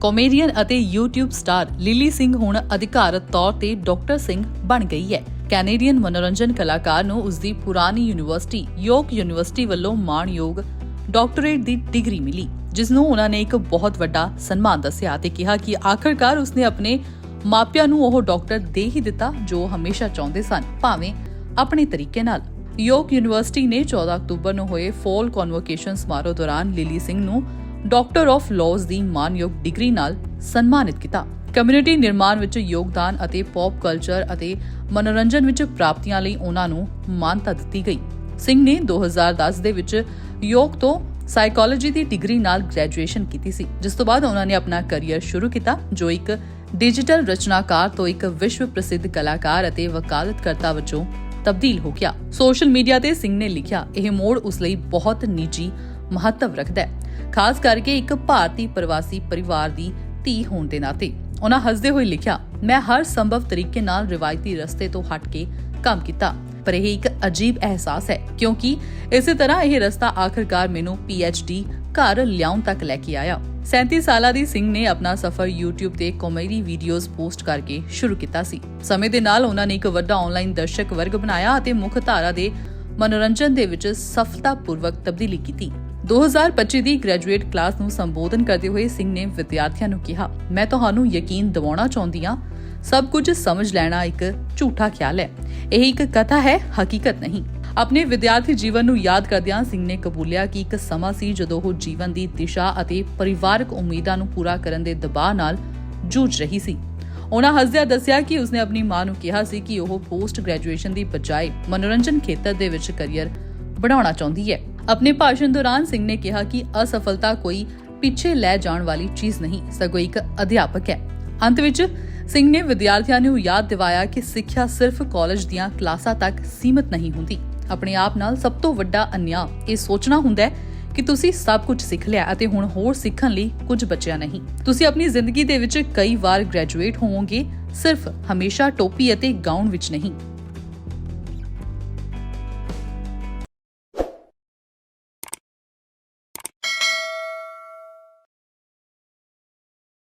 Comedian ਅਤੇ YouTube star Lily Singh ਹੁਣ ਅਧਿਕਾਰਤ ਤੌਰ ਤੇ ਡਾਕਟਰ ਸਿੰਘ ਬਣ ਗਈ ਹੈ। ਕੈਨੇਡੀਅਨ ਮਨੋਰੰਜਨ ਕਲਾਕਾਰ ਨੂੰ ਉਸ ਦੀ ਪੁਰਾਣੀ ਯੂਨੀਵਰਸਿਟੀ, ਯੋਕ ਯੂਨੀਵਰਸਿਟੀ ਵੱਲੋਂ ਮਾਣਯੋਗ ਡਾਕਟਰੇਟ ਦੀ ਡਿਗਰੀ ਮਿਲੀ, ਜਿਸ ਨੂੰ ਉਹਨਾਂ ਨੇ ਇੱਕ ਬਹੁਤ ਵੱਡਾ ਸਨਮਾਨ ਦੱਸਿਆ ਤੇ ਕਿਹਾ ਕਿ ਆਖਰਕਾਰ ਉਸਨੇ ਆਪਣੇ ਮਾਪਿਆਂ ਨੂੰ ਉਹ ਡਾਕਟਰ ਦੇ ਹੀ ਦਿੱਤਾ ਜੋ ਹਮੇਸ਼ਾ ਚਾਹੁੰਦੇ ਸਨ, ਭਾਵੇਂ ਆਪਣੇ ਤਰੀਕੇ ਨਾਲ। ਯੋਕ ਯੂਨੀਵਰਸਿਟੀ ਨੇ 14 ਅਕਤੂਬਰ ਨੂੰ ਹੋਏ ਫੋਲ ਕਨਵੋਕੇਸ਼ਨ ਸਮਾਰੋਹ ਦੌਰਾਨ ਲਿਲੀ ਸਿੰਘ ਨੂੰ ਡਾਕਟਰ ਆਫ ਲਾਜ਼ ਦੀ ਮਾਨਯੋਗ ਡਿਗਰੀ ਨਾਲ ਸਨਮਾਨਿਤ ਕੀਤਾ। ਕਮਿਊਨਿਟੀ ਨਿਰਮਾਣ ਵਿੱਚ ਯੋਗਦਾਨ ਅਤੇ ਪੌਪ ਕਲਚਰ ਅਤੇ ਮਨੋਰੰਜਨ ਵਿੱਚ ਪ੍ਰਾਪਤੀਆਂ ਲਈ ਉਹਨਾਂ ਨੂੰ ਮਾਨਤਾ ਦਿੱਤੀ ਗਈ। ਸਿੰਘ ਨੇ 2010 ਦੇ ਵਿੱਚ ਯੋਗ ਤੋਂ ਸਾਈਕੋਲੋਜੀ ਦੀ ਡਿਗਰੀ ਨਾਲ ਗ੍ਰੈਜੂਏਸ਼ਨ ਕੀਤੀ ਸੀ, ਜਿਸ ਤੋਂ ਬਾਅਦ ਉਹਨਾਂ ਨੇ ਆਪਣਾ ਕੈਰੀਅਰ ਸ਼ੁਰੂ ਕੀਤਾ, ਜੋ ਇੱਕ ਡਿਜੀਟਲ ਰਚਨਾਕਾਰ ਤੋਂ ਇੱਕ ਵਿਸ਼ਵ ਪ੍ਰਸਿੱਧ ਕਲਾਕਾਰ ਅਤੇ ਵਕਾਲਤਕਰਤਾ ਵਜੋਂ ਤਬਦੀਲ ਹੋ ਗਿਆ। ਸੋਸ਼ਲ ਮੀਡੀਆ ਤੇ ਸਿੰਘ ਨੇ ਲਿਖਿਆ, ਇਹ ਮੋੜ ਉਸ ਲਈ ਬਹੁਤ ਨਿੱਜੀ ਮਹੱਤਵ ਰੱਖਦਾ ਹੈ। ਖਾਸ ਕਰਕੇ ਇੱਕ ਭਾਰਤੀ ਪ੍ਰਵਾਸੀ ਪਰਿਵਾਰ ਦੀ ਧੀ ਹੋਣ ਦੇ ਨਾਤੇ। ਉਹਨਾਂ ਹੱਸਦੇ ਹੋਏ ਲਿਖਿਆ, ਮੈਂ ਹਰ ਸੰਭਵ ਤਰੀਕੇ ਨਾਲ ਰਿਵਾਇਤੀ ਰਸਤੇ ਤੋਂ ਹਟ ਕੇ ਕੰਮ ਕੀਤਾ, ਪਰ ਇਹ ਇੱਕ ਅਜੀਬ ਅਹਿਸਾਸ ਹੈ, ਕਿਉਂਕਿ ਇਸੇ ਤਰ੍ਹਾਂ ਇਹ ਰਸਤਾ ਆਖਰਕਾਰ ਮੈਨੂੰ ਡੀ ਘਰ ਲਿਆਉਣ ਤੱਕ ਲੈ ਕੇ ਆਇਆ। 37 ਸਾਲਾਂ ਦੀ ਸਿੰਘ ਨੇ ਆਪਣਾ ਸਫ਼ਰ YouTube ਤੇ ਕਾਮੇਡੀ ਵੀਡੀਓਜ਼ ਪੋਸਟ ਕਰਕੇ ਸ਼ੁਰੂ ਕੀਤਾ ਸੀ। ਸਮੇਂ ਦੇ ਨਾਲ ਉਹਨਾਂ ਨੇ ਇੱਕ ਵੱਡਾ ਆਨਲਾਈਨ ਦਰਸ਼ਕ ਵਰਗ ਬਣਾਇਆ ਅਤੇ ਮੁੱਖ ਧਾਰਾ ਦੇ ਮਨੋਰੰਜਨ ਦੇ ਵਿੱਚ ਸਫਲਤਾਪੂਰਵਕ ਤਬਦੀਲੀ ਕੀਤੀ। 2025 ਦੀ ਗ੍ਰੈਜੂਏਟ ਕਲਾਸ ਨੂੰ ਸੰਬੋਧਨ ਕਰਦੇ ਹੋਏ ਸਿੰਘ ਨੇ ਵਿਦਿਆਰਥੀਆਂ ਨੂੰ ਕਿਹਾ, ਮੈਂ ਤੁਹਾਨੂੰ ਯਕੀਨ ਦਿਵਾਉਣਾ ਚਾਹੁੰਦੀ ਹਾਂ, ਸਭ ਕੁਝ ਸਮਝ ਲੈਣਾ ਇੱਕ ਝੂਠਾ ਖਿਆਲ ਹੈ। ਇਹ ਇੱਕ ਕਥਾ ਹੈ, ਹਕੀਕਤ ਨਹੀਂ। ਆਪਣੇ ਵਿਦਿਆਰਥੀ ਜੀਵਨ ਨੂੰ ਯਾਦ ਕਰਦਿਆਂ ਸਿੰਘ ਨੇ ਕਬੂਲਿਆ ਕਿ ਇੱਕ ਸਮਾਂ ਸੀ ਜਦੋਂ ਉਹ ਜੀਵਨ ਦੀ ਦਿਸ਼ਾ ਅਤੇ ਪਰਿਵਾਰਕ ਉਮੀਦਾਂ ਨੂੰ ਪੂਰਾ ਕਰਨ ਦੇ ਦਬਾਅ ਨਾਲ ਜੂਝ ਰਹੀ ਸੀ। ਉਹਨਾਂ ਹੱਸਦਿਆਂ ਦੱਸਿਆ ਕਿ ਉਸਨੇ ਆਪਣੀ ਮਾਂ ਨੂੰ ਕਿਹਾ ਸੀ ਕਿ ਉਹ ਪੋਸਟ ਗ੍ਰੈਜੂਏਸ਼ਨ ਦੀ ਬਜਾਏ ਮਨੋਰੰਜਨ ਖੇਤਰ ਦੇ ਵਿੱਚ ਕੈਰੀਅਰ ਬਣਾਉਣਾ ਚਾਹੁੰਦੀ ਹੈ। ਆਪਣੇ ਭਾਸ਼ਣ ਦੌਰਾਨ ਸਿੰਘ ਨੇ ਕਿਹਾ ਕਿ ਅਸਫਲਤਾ ਕੋਈ ਪਿੱਛੇ ਲੈ ਜਾਣ ਵਾਲੀ ਚੀਜ਼ ਨਹੀਂ, ਸਗੋਂ ਇੱਕ ਅਧਿਆਪਕ ਹੈ। ਅੰਤ ਵਿੱਚ ਸਿੰਘ ਨੇ ਵਿਦਿਆਰਥੀਆਂ ਨੂੰ ਯਾਦ ਦਿਵਾਇਆ ਕਿ ਸਿੱਖਿਆ ਸਿਰਫ ਕਾਲਜ ਦੀਆਂ ਕਲਾਸਾਂ ਤੱਕ ਸੀਮਿਤ ਨਹੀਂ ਹੁੰਦੀ। ਆਪਣੇ ਆਪ ਨਾਲ ਸਭ ਤੋਂ ਵੱਡਾ ਅਨਿਆਂ ਇਹ ਸੋਚਣਾ ਹੁੰਦਾ ਹੈ ਕਿ ਤੁਸੀਂ ਸਭ ਕੁਝ ਸਿੱਖ ਲਿਆ ਅਤੇ ਹੁਣ ਹੋਰ ਸਿੱਖਣ ਲਈ ਕੁਝ ਬਚਿਆ ਨਹੀਂ। ਤੁਸੀਂ ਆਪਣੀ ਜ਼ਿੰਦਗੀ ਦੇ ਵਿੱਚ ਕਈ ਵਾਰ ਗ੍ਰੈਜੂਏਟ ਹੋਵੋਗੇ, ਸਿਰਫ ਹਮੇਸ਼ਾ ਟੋਪੀ ਅਤੇ ਗਾਊਨ ਵਿੱਚ ਨਹੀਂ।